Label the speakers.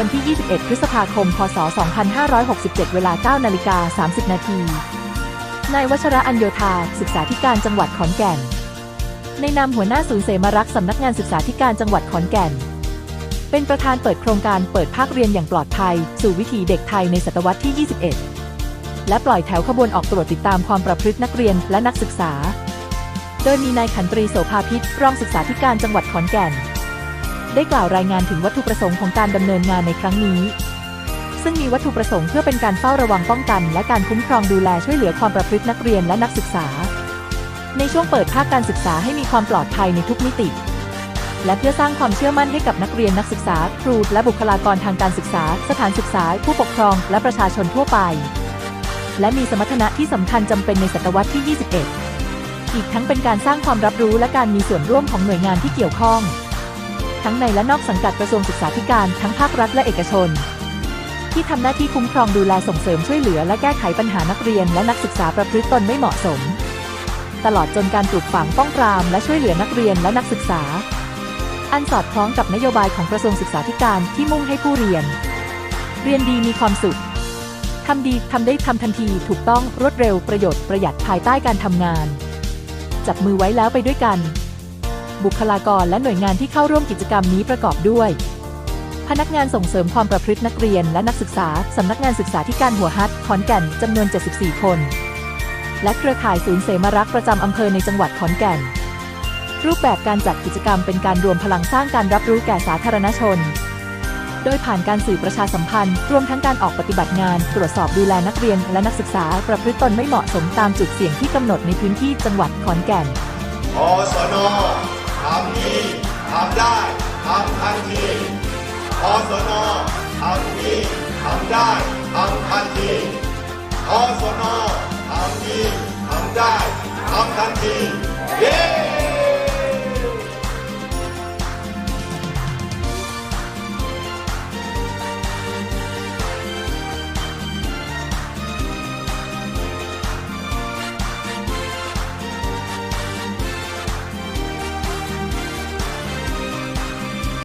Speaker 1: วันที่ 21 พฤษภาคม พศ 2567 เวลา 9 นาฬิกา 30 นาทีนายวัชระอัญโยธา ศึกษาธิการจังหวัดขอนแก่น ในนามหัวหน้าศูนย์เสมารักษ์สำนักงานศึกษาธิการจังหวัดขอนแก่น เป็นประธานเปิดโครงการเปิดภาคเรียนอย่างปลอดภัย สู่วิถีเด็กไทยในศตวรรษที่ 21 และปล่อยแถวขบวนออกตรวจติดตามความประพฤตินักเรียนและนักศึกษา โดยมีนายขันตรีโสภาพิษรองศึกษาธิการจังหวัดขอนแก่น ได้กล่าวรายงานถึงวัตถุประสงค์ของการดำเนินงานในครั้งนี้ ซึ่งมีวัตถุประสงค์เพื่อเป็นการเฝ้าระวังป้องกัน และการคุ้มครองดูแลช่วยเหลือความประพฤตินักเรียนและนักศึกษา ในช่วงเปิดภาคการศึกษาให้มีความปลอดภัยในทุกมิติ และเพื่อสร้างความเชื่อมั่นให้กับนักเรียนนักศึกษา ครู และบุคลากรทางการศึกษา สถานศึกษา ผู้ปกครอง และประชาชนทั่วไป และมีสมรรถนะที่สำคัญจำเป็นในศตวรรษที่ 21 อีกทั้งเป็นการสร้างความรับรู้และการมีส่วนร่วมของหน่วยงานที่เกี่ยวข้อง ทั้งในและนอกสังกัดกระทรวงศึกษาธิการทั้งภาครัฐและเอกชน ที่ทำหน้าที่คุ้มครองดูแลส่งเสริมช่วยเหลือ และแก้ไขปัญหานักเรียน และนักศึกษาประพฤติตนไม่เหมาะสม ตลอดจนการปลูกฝังป้องปรามและช่วยเหลือนักเรียนและนักศึกษา อันสอดคล้องกับนโยบายของกระทรวงศึกษาธิการที่มุ่งให้ผู้เรียน เรียนดีมีความสุขทำดีทำได้ทำทันทีถูกต้องรวดเร็วประโยชน์ประหยัดภายใต้การทำงาน จับมือไว้แล้วไปด้วยกัน บุคลากรและหน่วยงานที่เข้าร่วมกิจกรรมนี้ประกอบด้วย พนักงานส่งเสริมความประพฤตินักเรียนและนักศึกษา สำนักงานศึกษาธิการหัวฮัดขอนแก่นจำนวน 74 คน และเครือข่ายศูนย์เสมารักประจำอำเภอในจังหวัดขอนแก่น รูปแบบการจัดกิจกรรมเป็นการรวมพลังสร้างการรับรู้แก่สาธารณชนโดยผ่านการสื่อประชาสัมพันธ์ รวมทั้งการออกปฏิบัติงาน ตรวจสอบดูแลนักเรียนและนักศึกษา ประพฤติตนไม่เหมาะสมตามจุดเสี่ยงที่กำหนดในพื้นที่จังหวัดขอนแก่น
Speaker 2: อสน ทำดีทำได้ทำทันทีอสนทำดีทำได้ทำทันทีอสนทำดีทำได้ทำทันที